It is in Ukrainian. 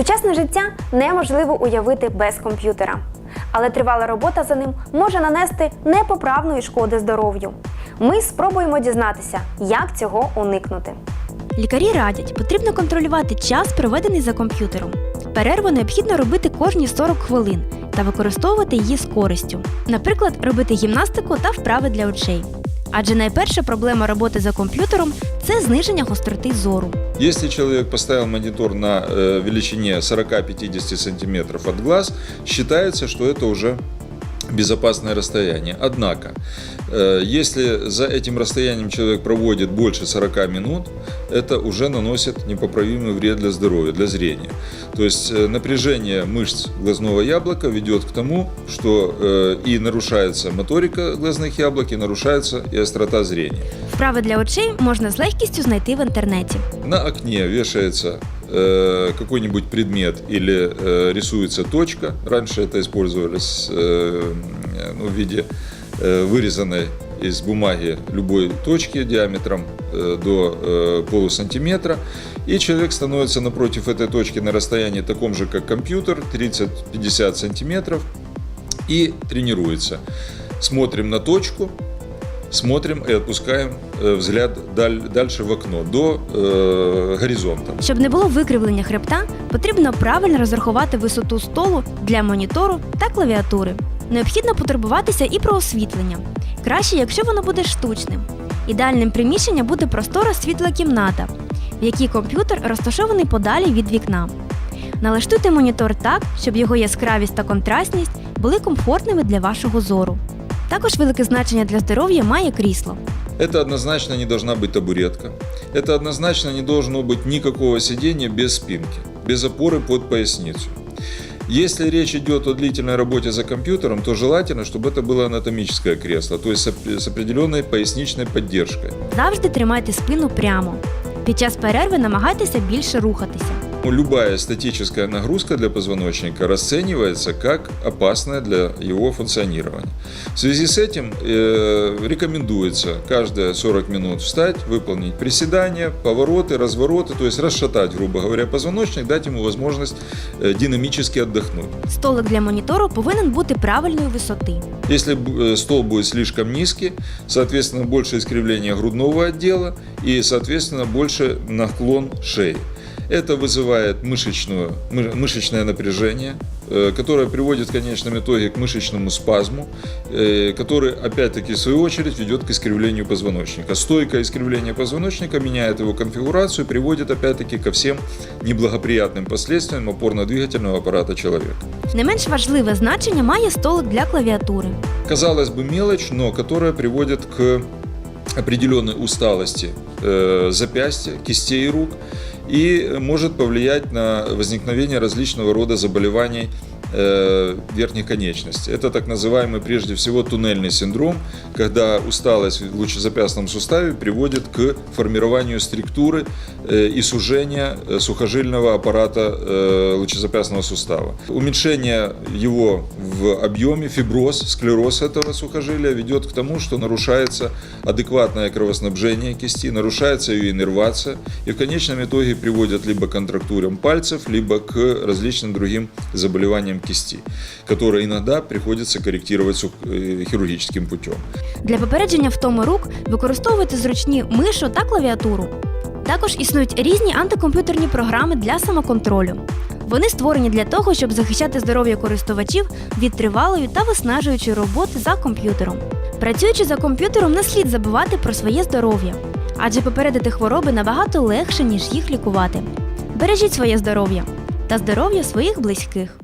Сучасне життя неможливо уявити без комп'ютера, але тривала робота за ним може нанести непоправної шкоди здоров'ю. Ми спробуємо дізнатися, як цього уникнути. Лікарі радять, потрібно контролювати час, проведений за комп'ютером. Перерву необхідно робити кожні 40 хвилин та використовувати її з користю. Наприклад, робити гімнастику та вправи для очей. Адже найперша проблема роботи за комп'ютером це зниження гостроти зору. Если человек поставил монитор на э, величине 40-50 сантиметров от глаз, считается, что это уже безопасное расстояние. Однако, э, если за этим расстоянием человек проводит больше 40 минут, это уже наносит непоправимый вред для здоровья, для зрения. То есть э, напряжение мышц глазного яблока ведет к тому, что э, и нарушается моторика глазных яблок, и нарушается и острота зрения. Вправи для очей можна з легкістю знайти в інтернеті. На окне вешается э, какой-нибудь предмет или э, рисуется точка. Раньше это использовалось э, ну, в виде э, вырезанной из бумаги любой точки диаметром э, до э, полусантиметра. И человек становится напротив этой точки на расстоянии таком же, как компьютер, 30-50 сантиметров, и тренируется. Смотрим на точку, смотрим и отпускаем э, взгляд дальше в окно, до э, горизонта. Щоб не було викривлення хребта, потрібно правильно розрахувати висоту столу для монітору та клавіатури. Необхідно потурбуватися і про освітлення. Краще, якщо воно буде штучним. Ідеальним приміщенням буде простора світла кімната, в якій комп'ютер розташований подалі від вікна. Налаштуйте монітор так, щоб його яскравість та контрастність були комфортними для вашого зору. Також велике значення для здоров'я має крісло. Это однозначно не должна быть табуретка. Это однозначно не должно быть никакого сидения без спинки, без опоры под поясницу. Если речь идет о длительной работе за компьютером, то желательно, чтобы это было анатомическое кресло, то есть с оп- с определенной поясничной поддержкой. Завжди тримайте спину прямо. Під час перерви намагайтеся більше рухатися. Ну, Любая статическая нагрузка для позвоночника расценивается как опасная для его функционирования. В связи с этим э, рекомендуется каждые 40 минут встать, выполнить приседания, повороты, развороты, то есть расшатать, грубо говоря, позвоночник, дать ему возможность э, динамически отдохнуть. Столик для монітору повинен бути правильної висоти. Если э, стол будет слишком низкий, соответственно, больше искривления грудного отдела и, соответственно, больше наклон шеи. Это вызывает мышечную, мы- мышечное напряжение, э, которое приводит в конечном итоге к мышечному спазму, э, который, опять-таки, в свою очередь, ведет к искривлению позвоночника. Стойкое искривление позвоночника меняет его конфигурацию, приводит, опять-таки, ко всем неблагоприятным последствиям опорно-двигательного аппарата человека. Не менш важливе значення має столик для клавіатури. казалось бы, мелочь, но которая приводит к определенной усталости э, запястья, кистей рук и может повлиять на возникновение различного рода заболеваний э, верхних конечностей. Это так называемый прежде всего туннельный синдром, когда усталость в лучезапястном суставе приводит к формированию структуры э, и сужения э, сухожильного аппарата э, лучезапястного сустава. Уменьшение его в объеме, фиброз, склероз этого сухожилия ведет к тому, что нарушается адекватное кровоснабжение кисти, нарушается ее иннервация и в конечном итоге приводит либо к контрактурам пальцев, либо к различным другим заболеваниям кисти, которые иногда приходится корректировать э, хирургическим путем. Для попередження втоми рук використовуйте зручні мишу та клавіатуру. Також існують різні антикомп'ютерні програми для самоконтролю. Вони створені для того, щоб захищати здоров'я користувачів від тривалої та виснажуючої роботи за комп'ютером. Працюючи за комп'ютером, не слід забувати про своє здоров'я, адже попередити хвороби набагато легше, ніж їх лікувати. Бережіть своє здоров'я та здоров'я своїх близьких.